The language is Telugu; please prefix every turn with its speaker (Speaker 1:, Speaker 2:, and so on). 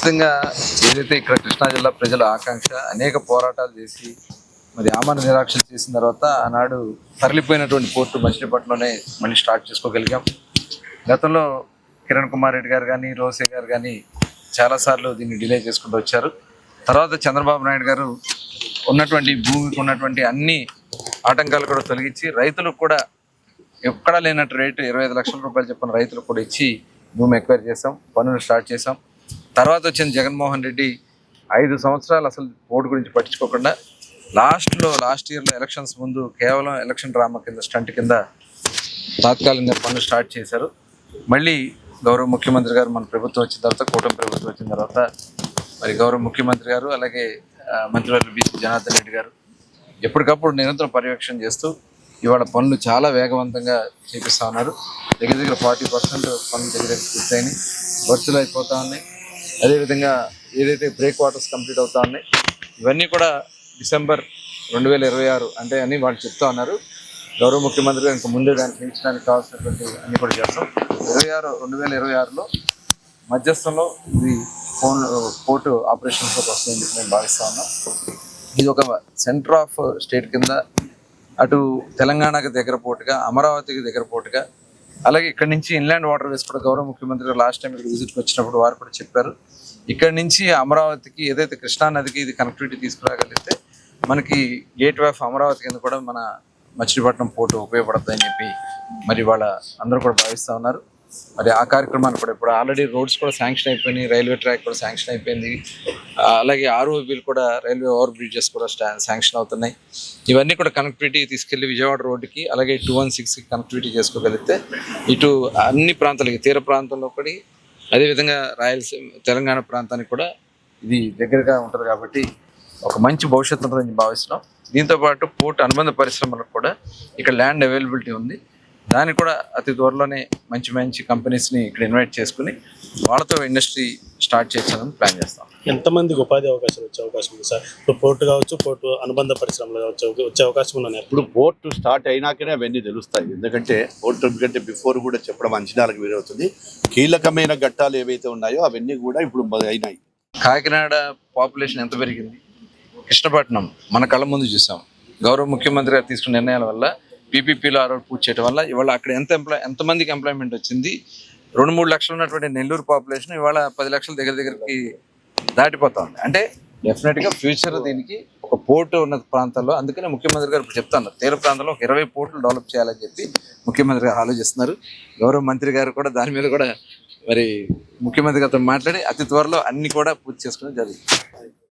Speaker 1: ఖచ్చితంగా ఏదైతే ఇక్కడ కృష్ణా జిల్లా ప్రజల ఆకాంక్ష అనేక పోరాటాలు చేసి మరి ఆమరణ నిరాక్షలు చేసిన తర్వాత ఆనాడు తరలిపోయినటువంటి పోర్టు మచిలీపట్నంలోనే మళ్ళీ స్టార్ట్ చేసుకోగలిగాం. గతంలో కిరణ్ కుమార్ రెడ్డి గారు కానీ రోసే గారు కానీ చాలాసార్లు దీన్ని డిలే చేసుకుంటూ వచ్చారు. తర్వాత చంద్రబాబు నాయుడు గారు ఉన్నటువంటి భూమికి ఉన్నటువంటి అన్ని ఆటంకాలు కూడా తొలగించి రైతులకు కూడా ఎక్కడా లేనట్టు రేటు ఇరవై ఐదు లక్షల రూపాయలు చెప్పిన రైతులకు కూడా ఇచ్చి భూమి ఎక్వైర్ చేసాం పనులు స్టార్ట్ చేసాం తర్వాత వచ్చిన జగన్మోహన్ రెడ్డి. ఐదు సంవత్సరాలు అసలు ఓటు గురించి పట్టించుకోకుండా లాస్ట్లో లాస్ట్ ఇయర్లో ఎలక్షన్స్ ముందు కేవలం ఎలక్షన్ డ్రామా కింద స్టంట్ కింద తాత్కాలిక పనులు స్టార్ట్ చేశారు. మళ్ళీ గౌరవ ముఖ్యమంత్రి గారు మన ప్రభుత్వం వచ్చిన తర్వాత కూటమి ప్రభుత్వం వచ్చిన తర్వాత మరి గౌరవ ముఖ్యమంత్రి గారు అలాగే మంత్రివర్గ బీసీ జనార్దన్ రెడ్డి గారు ఎప్పటికప్పుడు నిరంతరం పర్యవేక్షణ చేస్తూ ఇవాళ పనులు చాలా వేగవంతంగా చేపిస్తా ఉన్నారు. దగ్గర దగ్గర ఫార్టీ పర్సెంట్ పనులు దగ్గర దగ్గర పూర్తయినాయి. వర్చులు అయిపోతా ఉన్నాయి. అదేవిధంగా ఏదైతే బ్రేక్ వాటర్స్ కంప్లీట్ అవుతా ఉన్నాయి ఇవన్నీ కూడా డిసెంబర్ రెండు వేల ఇరవై ఆరు అంటే అని వాళ్ళు చెప్తా ఉన్నారు. గౌరవ ముఖ్యమంత్రి గారు ఇంకా ముందే దాన్ని పెంచడానికి కావాల్సినటువంటి అన్ని కూడా చేస్తాం. ఇరవై ఆరు రెండు వేల ఇరవై ఆరులో మధ్యస్థంలో ఇది ఫోన్ పోర్టు ఆపరేషన్స్లోకి వస్తుందని చెప్పి మేము భావిస్తూ ఉన్నాం. ఇది ఒక సెంటర్ ఆఫ్ స్టేట్ కింద అటు తెలంగాణకి దగ్గర పోటుగా అమరావతికి దగ్గర పోటుగా అలాగే ఇక్కడ నుంచి ఇన్లాండ్ వాటర్ వేస్ కూడా గౌరవ ముఖ్యమంత్రి గారు లాస్ట్ టైం ఇక్కడ విజిట్కి వచ్చినప్పుడు వారు కూడా చెప్పారు. ఇక్కడ నుంచి అమరావతికి ఏదైతే కృష్ణా నదికి ఇది కనెక్టివిటీ తీసుకురాగలిగితే మనకి గేట్ వే ఆఫ్ అమరావతి కింద కూడా మన మచిలీపట్నం పోర్టు ఉపయోగపడుతుందని చెప్పి మరి వాళ్ళ అందరూ కూడా భావిస్తూ ఉన్నారు. మరి ఆ కార్యక్రమాన్ని కూడా ఇప్పుడు ఆల్రెడీ రోడ్స్ కూడా శాంక్షన్ అయిపోయినాయి రైల్వే ట్రాక్ కూడా శాంక్షన్ అయిపోయింది. అలాగే ఆర్ఓబీలు కూడా రైల్వే ఓవర్ బ్రిడ్జెస్ కూడా శాంక్షన్ అవుతున్నాయి. ఇవన్నీ కూడా కనెక్టివిటీ తీసుకెళ్ళి విజయవాడ రోడ్డుకి అలాగే టూ వన్ సిక్స్కి కనెక్టివిటీ చేసుకోగలిగితే ఇటు అన్ని ప్రాంతాలకి తీర ప్రాంతంలో కూడా అదేవిధంగా రాయలసీమ తెలంగాణ ప్రాంతానికి కూడా ఇది దగ్గరగా ఉంటుంది కాబట్టి ఒక మంచి భవిష్యత్తు ఉంటుందని భావిస్తున్నాం. దీంతో పాటు పోర్ట్ అనుబంధ పరిశ్రమలకు కూడా ఇక్కడ ల్యాండ్ అవైలబిలిటీ ఉంది. దానికి కూడా అతి త్వరలోనే మంచి మంచి కంపెనీస్ని ఇక్కడ ఇన్వైట్ చేసుకుని వాళ్ళతో ఇండస్ట్రీ స్టార్ట్ చేయాలని ప్లాన్ చేస్తాం.
Speaker 2: ఎంతమందికి ఉపాధి అవకాశాలు వచ్చే అవకాశం ఉంది సార్? ఇప్పుడు పోర్టు కావచ్చు పోర్టు అనుబంధ పరిశ్రమలు కావచ్చు వచ్చే అవకాశం ఉన్నాయి
Speaker 3: ఇప్పుడు పోర్టు స్టార్ట్ అయినాకనే అవన్నీ తెలుస్తాయి. ఎందుకంటే పోర్టు కంటే బిఫోర్ కూడా చెప్పడం అంచనాలకు వీరవుతుంది కీలకమైన ఘట్టాలు ఏవైతే ఉన్నాయో అవన్నీ కూడా ఇప్పుడు అయినాయి.
Speaker 1: కాకినాడ పాపులేషన్ ఎంత పెరిగింది? కృష్ణపట్నం మన కళ్ళ ముందు చూసాం. గౌరవ ముఖ్యమంత్రి గారు తీసుకున్న నిర్ణయాల వల్ల పీపీపీలో ఆ రోడ్ చేయడం వల్ల ఇవాళ అక్కడ ఎంత ఎంప్లాయ్ ఎంతమందికి ఎంప్లాయ్మెంట్ వచ్చింది? రెండు మూడు లక్షలు ఉన్నటువంటి నెల్లూరు పాపులేషన్ ఇవాళ పది లక్షల దగ్గర దగ్గరికి దాటిపోతుంది అంటే డెఫినెట్గా ఫ్యూచర్ దీనికి ఒక పోర్టు ఉన్న ప్రాంతాల్లో అందుకనే ముఖ్యమంత్రి గారు ఇప్పుడు చెప్తున్నారు. తీర ప్రాంతంలో ఒక ఇరవై పోర్టులు డెవలప్ చేయాలని చెప్పి ముఖ్యమంత్రి గారు ఆలోచిస్తున్నారు. గౌరవ మంత్రి గారు కూడా దాని మీద కూడా మరి ముఖ్యమంత్రి గారితో మాట్లాడి అతి త్వరలో అన్ని కూడా పూర్తి చేసుకోవడం జరుగుతుంది.